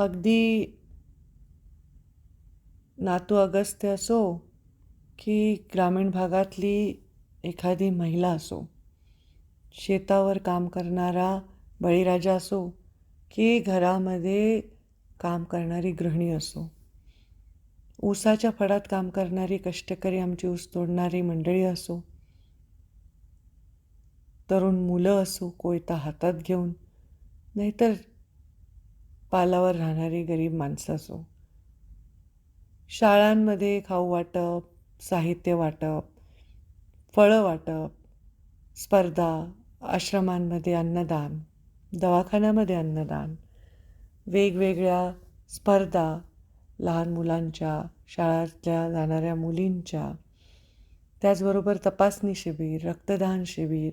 अगदी नातू अगस्त्य असो की ग्रामीण भागातली एखादी महिला असो शेतावर काम करणारा बळीराजा असो की घरामध्ये काम करणारी गृहिणी असो. ऊसाच्या फडात काम करणारी कष्टकरी आमची ऊस तोडणारी मंडळी असो तरुण मुलं असो कोयता हातात घेऊन नाहीतर पालावर राहणारी गरीब माणसं असो. शाळांमध्ये खाऊ वाटप साहित्य वाटप फळं वाटप स्पर्धा आश्रमांमध्ये अन्नदान दवाखान्यामध्ये अन्नदान वेगवेगळ्या स्पर्धा लहान मुलांच्या शाळातल्या जाणाऱ्या मुलींच्या त्याचबरोबर तपासणी शिबिर रक्तदान शिबिर.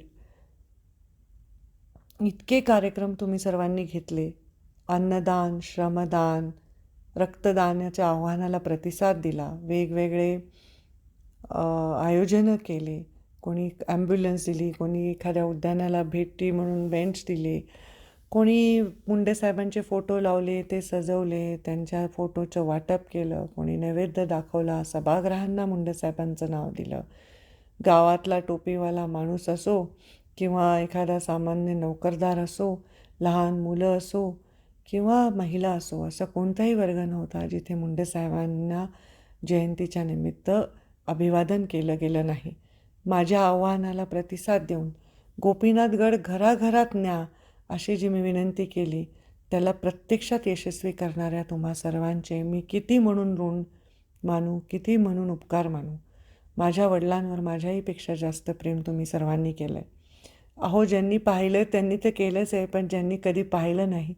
इतके कार्यक्रम तुम्ही सर्वांनी घेतले. अन्नदान श्रमदान रक्तदानाच्या आव्हानाला प्रतिसाद दिला. वेगवेगळे आयोजनं केले. कोणी ॲम्ब्युलन्स दिली कोणी एखाद्या उद्यानाला भेटी म्हणून बेंच दिले. कोणी मुंडेसाहेबांचे फोटो लावले ते सजवले त्यांच्या फोटोचं वाटप केलं. कोणी नैवेद्य दाखवला सभागृहांना मुंडेसाहेबांचं नाव दिलं. गावातला टोपीवाला माणूस असो किंवा एखादा सामान्य नोकरदार असो लहान मुलं असो किंवा महिला असो असा कोणताही वर्ग नव्हता जिथे मुंडे साहेबांना जयंतीच्या निमित्त अभिवादन केलं गेलं नाही. माझ्या आव्हानाला प्रतिसाद देऊन गोपीनाथगड घराघरात न्या अशी जी मी विनंती केली त्याला प्रत्यक्षात यशस्वी करणाऱ्या तुम्हा सर्वांचे मी किती म्हणून ऋण मानू किती म्हणून उपकार मानू? माझ्या वडिलांवर माझ्याहीपेक्षा जास्त प्रेम तुम्ही सर्वांनी केलं आहे अहो ज्यांनी पाहिलं त्यांनी तर केलंच आहे पण ज्यांनी कधी पाहिलं नाही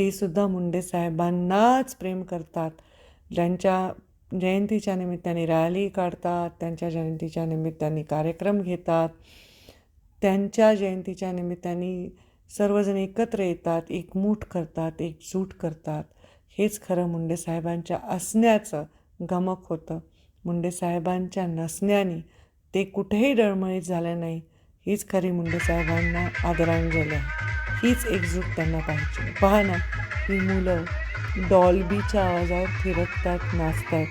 तेसुद्धा मुंडे साहेबांनाच प्रेम करतात. ज्यांच्या जयंतीच्या निमित्ताने रॅली काढतात त्यांच्या जयंतीच्या निमित्ताने कार्यक्रम घेतात त्यांच्या जयंतीच्या निमित्ताने सर्वजण एकत्र येतात एकमूठ करतात एकजूट करतात. हेच खरं मुंडे साहेबांच्या असण्याचं गमक होतं. मुंडे साहेबांच्या नसण्याने ते कुठेही डळमळीत झालं नाही. हीच खरी मुंडे साहेबांना आदरांजली आहे. हीच एकजूट त्यांना पाहिजे पहा ना ही मुलं डॉल्बीच्या आवाजावर फिरकतात नाचतात.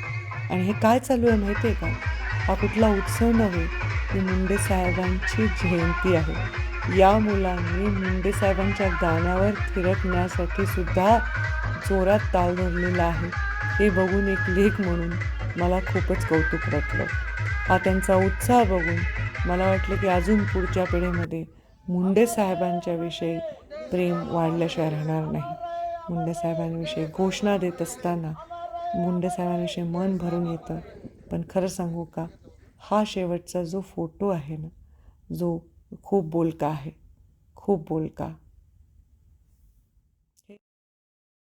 आणि हे काय चालू आहे माहिती आहे का? हा कुठला उत्सव नव्हे ही मुंडे साहेबांची जयंती आहे. या मुलांनी मुंडे साहेबांच्या गाण्यावर फिरकण्यासाठी सुद्धा जोरात ताल धरलेला आहे. हे बघून एक लेख म्हणून मला खूपच कौतुक वाटलं. हा त्यांचा उत्साह बघून मला वाटलं की अजून पुढच्या पिढीमध्ये मुंडे साहेबांच्याविषयी प्रेम वाढल्याशिवाय राहणार नाही. मुंडे साहेबांविषयी घोषणा देत असताना मुंडे साहेबांविषयी मन भरून येतं. पण खरं सांगू का? हा शेवटचा जो फोटो आहे ना जो खूप बोलका आहे खूप बोलका.